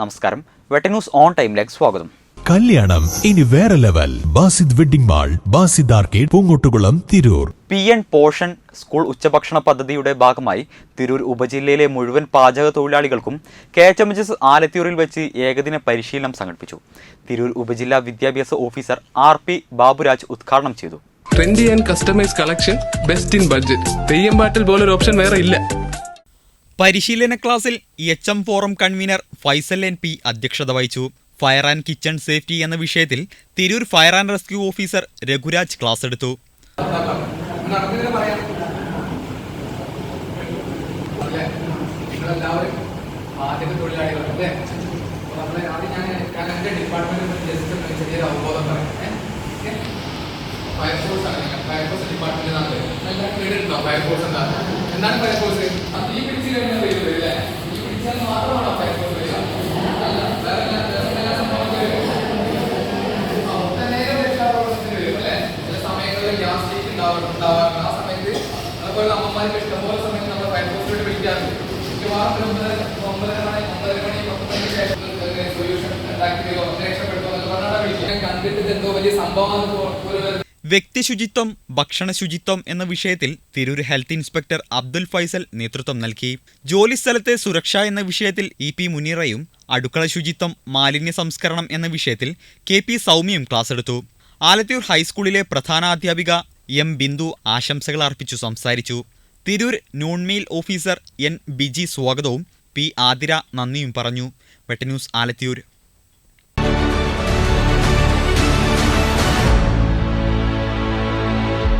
നമസ്കാരം. വെട്ടന്യൂസ് ഓൺ ടൈമിലേക്ക് സ്വാഗതം. കല്യാണം ഇനി വേറെ level. Basid wedding mall Basid arcade Poongottukulam Tirur. P N Poshan school ഉച്ചഭക്ഷണ പദ്ധതിയുടെ ഭാഗമായി തിരൂർ ഉപജില്ലയിലെ മുഴുവൻ പാചക തൊഴിലാളികൾക്കും K H M H S ആലത്തിയൂരിൽ വെച്ച് ഏകദിന പരിശീലനം സംഘടിപ്പിച്ചു. തിരൂർ ഉപജില്ലാ വിദ്യാഭ്യാസ ഓഫീസർ ആർ പി ബാബുരാജ് ഉദ്ഘാടനം ചെയ്തു. Trendy and customise collection best in budget Theyyam പാട്ടിൽ പോലൊരു ഓപ്ഷൻ വേറെ ഇല്ല. പരിശീലന ക്ലാസ്സിൽ H M forum convener Faisal N P അധ്യക്ഷത വഹിച്ചു. ഫയർ ആൻഡ് കിച്ചൺ സേഫ്റ്റി എന്ന വിഷയത്തിൽ Tirur fire and rescue officer Raghuraj class എടുത്തു. Fire force fire force department fire force എന്താണ് എന്താണ് ഫയർഫോഴ്സ് അത് ഈ പിടിച്ചു കഴിഞ്ഞാൽ വരും അല്ലേ? ഈ പിടിച്ചാൽ മാത്രമാണോ ഫയർഫോഴ്സ് ഉണ്ടാവാറുണ്ട്. ആ സമയത്ത് അതുപോലെ അമ്മമാർക്ക് ഇഷ്ടംപോലെ സമയത്ത് നമ്മൾ ഫയർഫോഴ്സിലോട്ട് വിളിക്കാറുണ്ട്. മിക്കവാറും ഒമ്പതര ഒമ്പതര മണി ഒമ്പതര മണി പത്ത് മണിക്ക് ശേഷം സൊല്യൂഷൻ ഉണ്ടാക്കി തരുമോ? രക്ഷപ്പെടുത്തോ എന്നൊക്കെ പറഞ്ഞാണ് വിളിക്കുക. കണ്ടിട്ട് എന്തോ വലിയ സംഭവമാണ് പോലെ വരുന്നത് വ്യക്തി ശുചിത്വം ഭക്ഷണ ശുചിത്വം എന്ന വിഷയത്തിൽ തിരൂർ ഹെൽത്ത് ഇൻസ്പെക്ടർ അബ്ദുൽ ഫൈസൽ നേതൃത്വം നൽകി. ജോലിസ്ഥലത്തെ സുരക്ഷ എന്ന വിഷയത്തിൽ ഇ പി മുനീറയും അടുക്കള ശുചിത്വം മാലിന്യ സംസ്കരണം എന്ന വിഷയത്തിൽ കെ പി സൗമ്യയും ക്ലാസ് എടുത്തു. ആലത്തൂർ ഹൈസ്കൂളിലെ പ്രധാനാധ്യാപിക എം ബിന്ദു ആശംസകൾ അർപ്പിച്ചു സംസാരിച്ചു. Tirur noon meal officer N Biji സ്വാഗതവും പി ആതിര നന്ദിയും പറഞ്ഞു. വെട്ടന്യൂസ് ആലത്തിയൂർ